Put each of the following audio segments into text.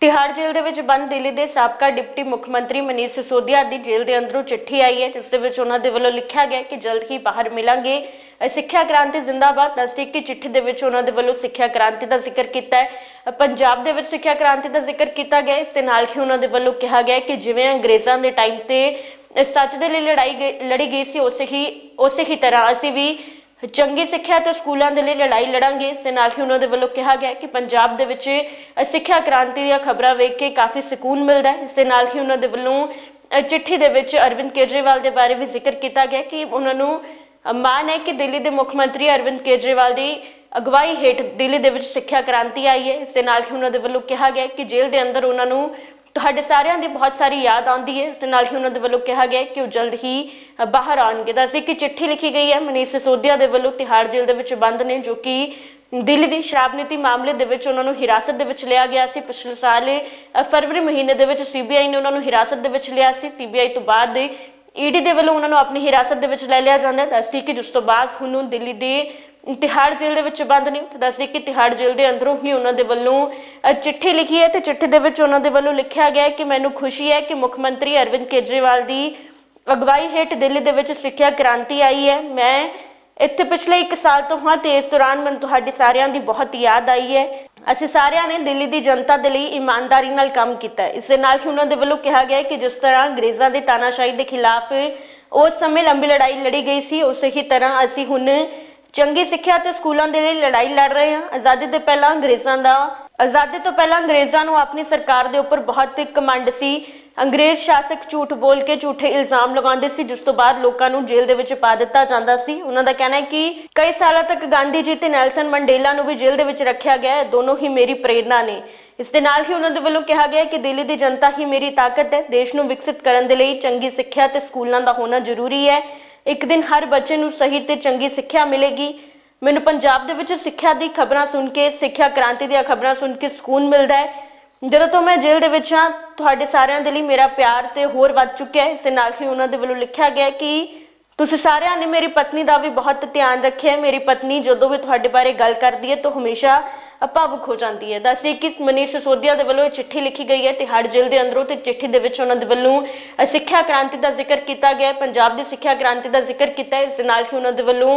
ਤਿਹਾੜ ਜੇਲ੍ਹ ਦੇ ਵਿੱਚ ਬੰਦ ਦਿੱਲੀ ਦੇ ਸਾਬਕਾ ਡਿਪਟੀ ਮੁੱਖ ਮੰਤਰੀ ਮਨੀਸ਼ ਸਿਸੋਦੀਆ ਦੀ ਜੇਲ੍ਹ ਦੇ ਅੰਦਰੋਂ ਚਿੱਠੀ ਆਈ ਹੈ, ਜਿਸ ਦੇ ਵਿੱਚ ਉਹਨਾਂ ਦੇ ਵੱਲੋਂ ਲਿਖਿਆ ਗਿਆ ਕਿ ਜਲਦ ਹੀ ਬਾਹਰ ਮਿਲਾਂਗੇ। ਸਿੱਖਿਆ ਕ੍ਰਾਂਤੀ ਜ਼ਿੰਦਾਬਾਦ ਨਜ਼ਦੀਕ ਕਿ ਚਿੱਠੀ ਦੇ ਵਿੱਚ ਉਹਨਾਂ ਦੇ ਵੱਲੋਂ ਸਿੱਖਿਆ ਕ੍ਰਾਂਤੀ ਦਾ ਜ਼ਿਕਰ ਕੀਤਾ ਹੈ। ਪੰਜਾਬ ਦੇ ਵਿੱਚ ਸਿੱਖਿਆ ਕ੍ਰਾਂਤੀ ਦਾ ਜ਼ਿਕਰ ਕੀਤਾ ਗਿਆ ਇਸ ਦੇ ਨਾਲ ਹੀ ਉਹਨਾਂ ਦੇ ਵੱਲੋਂ ਕਿਹਾ ਗਿਆ ਕਿ ਜਿਵੇਂ ਅੰਗਰੇਜ਼ਾਂ ਦੇ ਟਾਈਮ ਤੇ ਸੱਚ ਦੇ ਲਈ ਲੜਾਈ ਗਈ- ਲੜੀ ਗਈ ਸੀ, ਉਸੇ ਹੀ ਉਸੇ ਹੀ ਤਰ੍ਹਾਂ ਅਸੀਂ ਵੀ ਚੰਗੀ ਸਿੱਖਿਆ ਤੇ ਸਕੂਲਾਂ ਦੇ ਲਈ ਲੜਾਈ ਲੜਾਂਗੇ। ਇਸ ਦੇ ਨਾਲ ਹੀ ਉਹਨਾਂ ਦੇ ਵੱਲੋਂ ਕਿਹਾ ਗਿਆ ਕਿ ਪੰਜਾਬ ਦੇ ਵਿੱਚ ਸਿੱਖਿਆ ਕ੍ਰਾਂਤੀ ਦੀਆਂ ਖਬਰਾਂ ਵੇਖ ਕੇ ਕਾਫੀ ਸਕੂਨ ਮਿਲਦਾ ਹੈ। ਇਸ ਦੇ ਨਾਲ ਹੀ ਉਹਨਾਂ ਦੇ ਵੱਲੋਂ ਚਿੱਠੀ ਦੇ ਵਿੱਚ ਅਰਵਿੰਦ ਕੇਜਰੀਵਾਲ ਦੇ ਬਾਰੇ ਵੀ ਜ਼ਿਕਰ ਕੀਤਾ ਗਿਆ ਕਿ ਉਹਨਾਂ ਨੂੰ ਅ, ਮਾਣ ਹੈ ਕਿ ਦਿੱਲੀ ਦੇ ਮੁੱਖ ਮੰਤਰੀ ਅਰਵਿੰਦ ਕੇਜਰੀਵਾਲ ਦੀ ਅਗਵਾਈ ਹੇਠ ਦਿੱਲੀ ਦੇ ਵਿੱਚ ਸਿੱਖਿਆ ਕ੍ਰਾਂਤੀ ਆਈ ਹੈ। ਇਸ ਦੇ ਨਾਲ ਹੀ ਉਹਨਾਂ ਦੇ ਵੱਲੋਂ ਕਿਹਾ ਗਿਆ ਕਿ ਜੇਲ੍ਹ ਦੇ ਅੰਦਰ ਉਹਨਾਂ ਨੂੰ ਤੁਹਾਡੇ ਸਾਰਿਆਂ ਦੀ ਬਹੁਤ ਸਾਰੀ ਯਾਦ ਆਉਂਦੀ ਹੈ। ਇਸ ਦੇ ਨਾਲ ਹੀ ਉਹਨਾਂ ਦੇ ਵੱਲੋਂ ਕਿਹਾ ਗਿਆ ਕਿ ਉਹ ਜਲਦ ਹੀ ਬਾਹਰ ਆਉਣਗੇ। ਦੱਸਦੇ ਕਿ ਚਿੱਠੀ ਲਿਖੀ ਗਈ ਹੈ। ਮਨੀਸ਼ ਸਿਸੋਦੀਆ ਦੇ ਵੱਲੋਂ ਤਿਹਾੜ ਜੇਲ੍ਹ ਦੇ ਵਿੱਚ ਬੰਦ ਨੇ, ਜੋ ਕਿ ਦਿੱਲੀ ਦੀ ਸ਼ਰਾਬ ਨੀਤੀ ਮਾਮਲੇ ਦੇ ਵਿੱਚ ਉਹਨਾਂ ਨੂੰ ਹਿਰਾਸਤ ਦੇ ਵਿੱਚ ਲਿਆ ਗਿਆ ਸੀ। ਪਿਛਲੇ ਸਾਲ ਫਰਵਰੀ ਮਹੀਨੇ ਦੇ ਵਿੱਚ ਸੀਬੀਆਈ ਨੇ ਉਹਨਾਂ ਨੂੰ ਹਿਰਾਸਤ ਦੇ ਵਿੱਚ ਲਿਆ ਸੀ। ਸੀਬੀਆਈ ਤੋਂ ਬਾਅਦ ਈਡੀ ਦੇ ਵੱਲੋਂ ਉਹਨਾਂ ਨੂੰ ਆਪਣੀ ਹਿਰਾਸਤ ਦੇ ਵਿੱਚ ਲੈ ਲਿਆ ਜਾਂਦਾ ਹੈ। ਦੱਸਦੀ ਕਿ ਜਿਸ ਤੋਂ ਬਾਅਦ ਹੁਣ ਉਹ ਦਿੱਲੀ ਦੇ ਤਿਹਾੜ ਜੇਲ੍ਹ ਦੇ ਵਿੱਚ ਬੰਦ ਨੇ ਤੇ ਦੱਸਦੀ ਕਿ ਤਿਹਾੜ ਜੇਲ੍ਹ ਦੇ ਅੰਦਰੋਂ ਹੀ ਉਹਨਾਂ ਦੇ ਵੱਲੋਂ ਚਿੱਠੀ ਲਿਖੀ ਹੈ ਤੇ ਚਿੱਠੀ ਦੇ ਵਿੱਚ ਉਹਨਾਂ ਦੇ ਵੱਲੋਂ ਲਿਖਿਆ ਗਿਆ ਹੈ ਕਿ ਮੈਨੂੰ ਖੁਸ਼ੀ ਹੈ ਕਿ ਮੁੱਖ ਮੰਤਰੀ ਅਰਵਿੰਦ ਕੇਜਰੀਵਾਲ ਦੀ ਅਗਵਾਈ ਹੇਠ ਦਿੱਲੀ ਦੇ ਵਿੱਚ ਸਿੱਖਿਆ ਕ੍ਰਾਂਤੀ ਆਈ ਹੈ। ਮੈਂ ਇੱਥੇ ਪਿਛਲੇ 1 ਸਾਲ ਤੋਂ ਹਾਂ ਤੇ ਇਸ ਦੌਰਾਨ ਮੈਨੂੰ ਤੁਹਾਡੀ ਸਾਰਿਆਂ ਦੀ ਬਹੁਤ ਯਾਦ ਆਈ ਹੈ। ਅਸੀਂ ਸਾਰਿਆਂ ਨੇ ਦਿੱਲੀ ਦੀ ਜਨਤਾ ਦੇ ਲਈ ਇਮਾਨਦਾਰੀ ਨਾਲ ਕੰਮ ਕੀਤਾ ਇਸ ਦੇ ਨਾਲ ਹੀ ਉਹਨਾਂ ਦੇ ਵੱਲੋਂ ਕਿਹਾ ਗਿਆ ਕਿ ਜਿਸ ਤਰ੍ਹਾਂ ਅੰਗਰੇਜ਼ਾਂ ਦੀ ਤਾਨਾਸ਼ਾਹੀ ਦੇ ਖਿਲਾਫ ਉਸ ਸਮੇਂ ਲੰਬੀ ਲੜਾਈ ਲੜੀ ਗਈ ਸੀ, ਉਸੇ ਹੀ ਤਰ੍ਹਾਂ ਅਸੀਂ ਹੁਣ ਚੰਗੀ ਸਿੱਖਿਆ ਤੇ ਸਕੂਲਾਂ ਦੇ ਲਈ ਲੜਾਈ ਲੜ ਰਹੇ ਹਾਂ। ਆਜ਼ਾਦੀ ਤੋਂ ਪਹਿਲਾਂ ਅੰਗਰੇਜ਼ਾਂ ਦਾ ਆਜ਼ਾਦੀ ਤੋਂ ਪਹਿਲਾਂ ਅੰਗਰੇਜ਼ਾਂ ਨੂੰ ਆਪਣੀ ਸਰਕਾਰ ਦੇ ਉੱਪਰ ਬਹੁਤ ਕਮੰਡ ਸੀ। ਅੰਗਰੇਜ਼ ਸ਼ਾਸਕ ਝੂਠ ਬੋਲ ਕੇ ਝੂਠੇ ਇਲਜ਼ਾਮ ਲਗਾਉਂਦੇ ਸੀ, ਜਿਸ ਤੋਂ ਬਾਅਦ ਲੋਕਾਂ ਨੂੰ ਜੇਲ੍ਹ ਦੇ ਵਿੱਚ ਪਾ ਦਿੱਤਾ ਜਾਂਦਾ ਸੀ। ਉਹਨਾਂ ਦਾ ਕਹਿਣਾ ਹੈ ਕਿ ਕਈ ਸਾਲਾਂ ਤੱਕ ਗਾਂਧੀ ਜੀ ਤੇ ਨੈਲਸਨ ਮੰਡੇਲਾ ਨੂੰ ਵੀ ਜੇਲ੍ਹ ਦੇ ਵਿੱਚ ਰੱਖਿਆ ਗਿਆ ਹੈ। ਦੋਨੋਂ ਹੀ ਮੇਰੀ ਪ੍ਰੇਰਣਾ ਨੇ। ਇਸ ਦੇ ਨਾਲ ਹੀ ਉਹਨਾਂ ਦੇ ਵੱਲੋਂ ਕਿਹਾ ਗਿਆ ਕਿ ਦਿੱਲੀ ਦੀ ਜਨਤਾ ਹੀ ਮੇਰੀ ਤਾਕਤ ਹੈ। ਦੇਸ਼ ਨੂੰ ਵਿਕਸਿਤ ਕਰਨ ਦੇ ਲਈ ਚੰਗੀ ਸਿੱਖਿਆ ਤੇ ਸਕੂਲਾਂ ਦਾ ਹੋਣਾ ਜ਼ਰੂਰੀ ਹੈ। ਇੱਕ ਦਿਨ ਹਰ ਬੱਚੇ ਨੂੰ ਸਹੀ ਤੇ ਚੰਗੀ ਸਿੱਖਿਆ ਮਿਲੇਗੀ। ਮੈਨੂੰ ਪੰਜਾਬ ਦੇ ਵਿੱਚ ਸਿੱਖਿਆ ਦੀ ਖਬਰਾਂ ਸੁਣ ਕੇ, ਸਿੱਖਿਆ ਕ੍ਰਾਂਤੀ ਦੀਆਂ ਖਬਰਾਂ ਸੁਣ ਕੇ ਸਕੂਨ ਮਿਲਦਾ ਹੈ। ਜਦੋਂ ਤੋਂ ਮੈਂ ਜੇਲ੍ਹ ਦੇ ਵਿੱਚ ਹਾਂ, ਤੁਹਾਡੇ ਸਾਰਿਆਂ ਦੇ ਲਈ ਮੇਰਾ ਪਿਆਰ ਤੇ ਹੋਰ ਵੱਧ ਚੁੱਕਿਆ ਹੈ। ਇਸ ਦੇ ਨਾਲ ਹੀ ਉਹਨਾਂ ਦੇ ਵੱਲੋਂ ਲਿਖਿਆ ਗਿਆ ਕਿ ਤੁਸੀਂ ਸਾਰਿਆਂ ਨੇ ਮੇਰੀ ਪਤਨੀ ਦਾ ਵੀ ਬਹੁਤ ਧਿਆਨ ਰੱਖਿਆ ਮੇਰੀ ਪਤਨੀ ਜਦੋਂ ਵੀ ਤੁਹਾਡੇ ਬਾਰੇ ਗੱਲ ਕਰਦੀ ਹੈ ਤਾਂ ਹਮੇਸ਼ਾ ਭਾਵੁਕ ਹੋ ਜਾਂਦੀ ਹੈ। ਦੱਸਦੇ ਕਿ ਮਨੀਸ਼ ਸਿਸੋਦੀਆ ਦੇ ਵੱਲੋਂ ਇਹ ਚਿੱਠੀ ਲਿਖੀ ਗਈ ਹੈ ਤਿਹਾੜ ਜੇਲ੍ਹ ਦੇ ਅੰਦਰੋਂ ਤੇ ਚਿੱਠੀ ਦੇ ਵਿੱਚ ਉਹਨਾਂ ਦੇ ਵੱਲੋਂ ਸਿੱਖਿਆ ਕ੍ਰਾਂਤੀ ਦਾ ਜ਼ਿਕਰ ਕੀਤਾ ਗਿਆ ਹੈ। ਪੰਜਾਬ ਦੀ ਸਿੱਖਿਆ ਕ੍ਰਾਂਤੀ ਦਾ ਜ਼ਿਕਰ ਕੀਤਾ ਹੈ। ਇਸ ਦੇ ਨਾਲ ਹੀ ਉਹਨਾਂ ਦੇ ਵੱਲੋਂ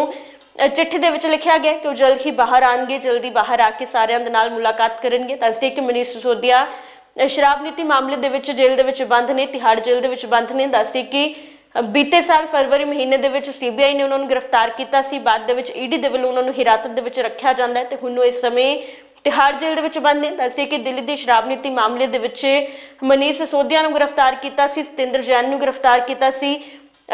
ਚਿੱਠੀ ਦੇ ਵਿੱਚ ਲਿਖਿਆ ਗਿਆ ਕਿ ਉਹ ਜਲਦ ਹੀ ਬਾਹਰ ਆਣਗੇ ਜਲਦੀ ਬਾਹਰ ਆ ਕੇ ਸਾਰਿਆਂ ਦੇ ਨਾਲ ਮੁਲਾਕਾਤ ਕਰਨਗੇ। ਦੱਸਦੇ ਕਿ ਮਨੀਸ਼ ਸਿਸੋਦੀਆ ਸ਼ਰਾਬ ਨੀਤੀ ਮਾਮਲੇ ਦੇ ਵਿੱਚ ਜੇਲ੍ਹ ਦੇ ਵਿੱਚ ਬੰਦ ਨੇ ਤਿਹਾੜ ਜੇਲ੍ਹ ਦੇ ਵਿੱਚ ਬੰਦ ਨੇ। ਦੱਸਦੇ ਕਿ ਬੀਤੇ ਸਾਲ ਫਰਵਰੀ ਮਹੀਨੇ ਦੇ ਵਿੱਚ ਸੀਬੀਆਈ ਨੇ ਉਹਨਾਂ ਨੂੰ ਗ੍ਰਿਫਤਾਰ ਕੀਤਾ ਸੀ। ਬਾਅਦ ਦੇ ਵਿੱਚ ਈਡੀ ਦੇ ਵੱਲੋਂ ਉਹਨਾਂ ਨੂੰ ਹਿਰਾਸਤ ਦੇ ਵਿੱਚ ਰੱਖਿਆ ਜਾਂਦਾ ਹੈ ਤੇ ਹੁਣ ਉਹ ਇਸ ਸਮੇਂ ਤਿਹਾੜ ਜੇਲ੍ਹ ਦੇ ਵਿੱਚ ਬੰਦ ਨੇ। ਦੱਸਦੇ ਕਿ ਦਿੱਲੀ ਦੀ ਸ਼ਰਾਬ ਨੀਤੀ ਮਾਮਲੇ ਦੇ ਵਿੱਚ ਮਨੀਸ਼ ਸਿਸੋਦੀਆ ਨੂੰ ਗ੍ਰਿਫਤਾਰ ਕੀਤਾ ਸੀ, ਸਤਿੰਦਰ ਜੈਨ ਨੂੰ ਗ੍ਰਿਫਤਾਰ ਕੀਤਾ ਸੀ।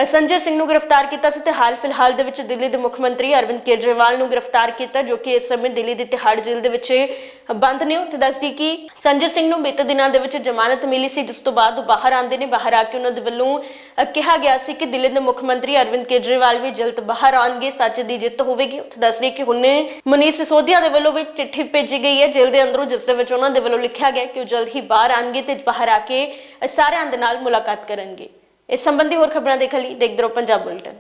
ਸੰਜੇ ਸਿੰਘ ਨੂੰ ਗ੍ਰਿਫਤਾਰ ਕੀਤਾ ਸੀ ਤੇ ਹਾਲ ਫਿਲਹਾਲ ਦੇ ਵਿੱਚ ਦਿੱਲੀ ਦੇ ਮੁੱਖ ਮੰਤਰੀ ਅਰਵਿੰਦ ਕੇਜਰੀਵਾਲ ਨੂੰ ਗ੍ਰਿਫਤਾਰ ਕੀਤਾ, ਜੋ ਕਿ ਇਸ ਸਮੇਂ ਦਿੱਲੀ ਦੀ ਤਿਹਾੜ ਜੇਲ੍ਹ ਦੇ ਵਿੱਚ ਬੰਦ ਨੇ। ਉੱਥੇ ਦੱਸਦੀ ਕਿ ਸੰਜੇ ਸਿੰਘ ਨੂੰ ਬੀਤੇ ਦਿਨਾਂ ਦੇ ਵਿੱਚ ਜ਼ਮਾਨਤ ਮਿਲੀ ਸੀ, ਜਿਸ ਤੋਂ ਬਾਅਦ ਉਹ ਬਾਹਰ ਆਉਂਦੇ ਨੇ। ਬਾਹਰ ਆ ਕੇ ਉਹਨਾਂ ਦੇ ਵੱਲੋਂ ਕਿਹਾ ਗਿਆ ਸੀ ਕਿ ਦਿੱਲੀ ਦੇ ਮੁੱਖ ਮੰਤਰੀ ਅਰਵਿੰਦ ਕੇਜਰੀਵਾਲ ਵੀ ਜਲਦ ਬਾਹਰ ਆਉਣਗੇ, ਸੱਚ ਦੀ ਜਿੱਤ ਹੋਵੇਗੀ। ਉੱਥੇ ਦੱਸਦੀ ਕਿ ਹੁਣ ਮਨੀਸ਼ ਸਿਸੋਦੀਆ ਦੇ ਵੱਲੋਂ ਵੀ ਚਿੱਠੀ ਭੇਜੀ ਗਈ ਹੈ। ਜੇਲ੍ਹ ਦੇ ਅੰਦਰੋਂ ਜਿਸ ਦੇ ਵਿੱਚ ਉਹਨਾਂ ਦੇ ਵੱਲੋਂ ਲਿਖਿਆ ਗਿਆ ਕਿ ਉਹ ਜਲਦ ਹੀ ਬਾਹਰ ਆਣਗੇ ਤੇ ਬਾਹਰ ਆ ਕੇ ਸਾਰਿਆਂ ਦੇ ਨਾਲ ਮੁਲਾਕਾਤ ਕਰਨਗੇ। ਇਸ ਸੰਬੰਧੀ ਹੋਰ ਖਬਰਾਂ ਦੇਖਣ ਲਈ ਦੇਖਦੇ ਰਹੋ ਪੰਜਾਬ ਬੁਲੇਟਿਨ।